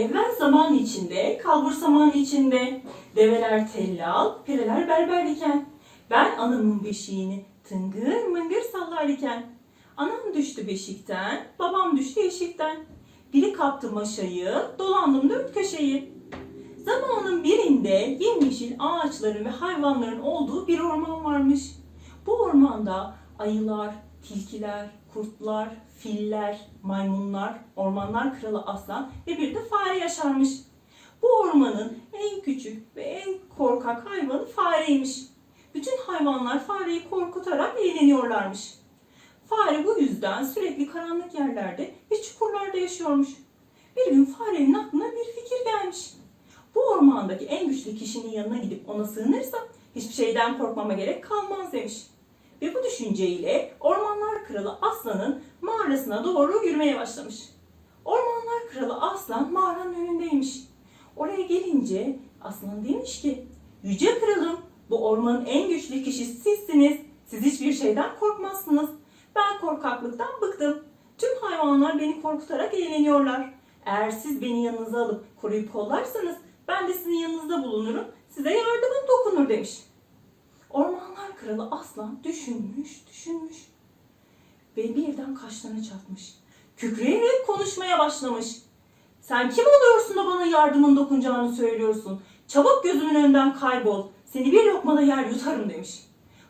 Evvel zaman içinde, kalbur zaman içinde, develer tellal, pireler berber iken, ben anamın beşiğini tıngır mıngır sallar iken, anam düştü beşikten, babam düştü eşikten, biri kaptı maşayı, dolandım dört köşeyi. Zamanın birinde yemyeşil ağaçların ve hayvanların olduğu bir orman varmış. Bu ormanda ayılar, tilkiler, kurtlar, filler, maymunlar, ormanlar kralı aslan ve bir de fare yaşarmış. Bu ormanın en küçük ve en korkak hayvanı fareymiş. Bütün hayvanlar fareyi korkutarak eğleniyorlarmış. Fare bu yüzden sürekli karanlık yerlerde ve çukurlarda yaşıyormuş. Bir gün farenin aklına bir fikir gelmiş. Bu ormandaki en güçlü kişinin yanına gidip ona sığınırsam hiçbir şeyden korkmama gerek kalmaz demiş. Ve bu düşünceyle Ormanlar Kralı Aslan'ın mağarasına doğru yürümeye başlamış. Ormanlar Kralı Aslan mağaranın önündeymiş. Oraya gelince Aslan demiş ki, Yüce Kralım bu ormanın en güçlü kişisi sizsiniz. Siz hiçbir şeyden korkmazsınız. Ben korkaklıktan bıktım. Tüm hayvanlar beni korkutarak eğleniyorlar. Eğer siz beni yanınıza alıp koruyup kollarsanız ben de sizin yanınızda bulunurum. Size yardımım dokunur demiş. Ormanlar kralı aslan düşünmüş, düşünmüş. Ve birden kaşlarına çatmış. Kükreyerek konuşmaya başlamış. Sen kim oluyorsun da bana yardımın dokunacağını söylüyorsun? Çabuk gözümün önünden kaybol. Seni bir lokmada yer yutarım demiş.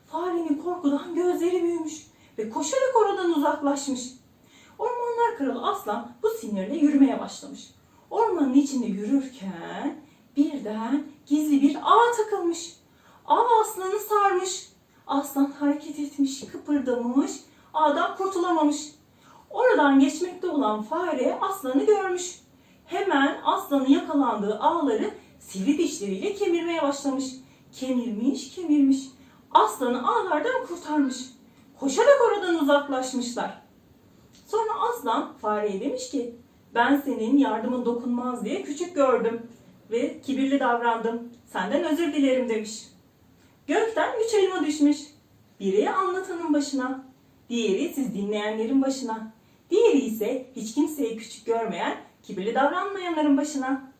Farenin korkudan gözleri büyümüş ve koşarak oradan uzaklaşmış. Ormanlar kralı aslan bu sinirle yürümeye başlamış. Ormanın içinde yürürken birden gizli bir ağ takılmış. Ağ aslanı sarmış. Aslan hareket etmiş, kıpırdamış, ağdan kurtulamamış. Oradan geçmekte olan fare aslanı görmüş. Hemen aslanın yakalandığı ağları sivri dişleriyle kemirmeye başlamış. Kemirmiş, kemirmiş. Aslanı ağlardan kurtarmış. Koşarak oradan uzaklaşmışlar. Sonra aslan fareye demiş ki ben senin yardımın dokunmaz diye küçük gördüm ve kibirli davrandım. Senden özür dilerim demiş. Gökten üç elma düşmüş. Biri anlatanın başına, diğeri siz dinleyenlerin başına, diğeri ise hiç kimseyi küçük görmeyen, kibirli davranmayanların başına.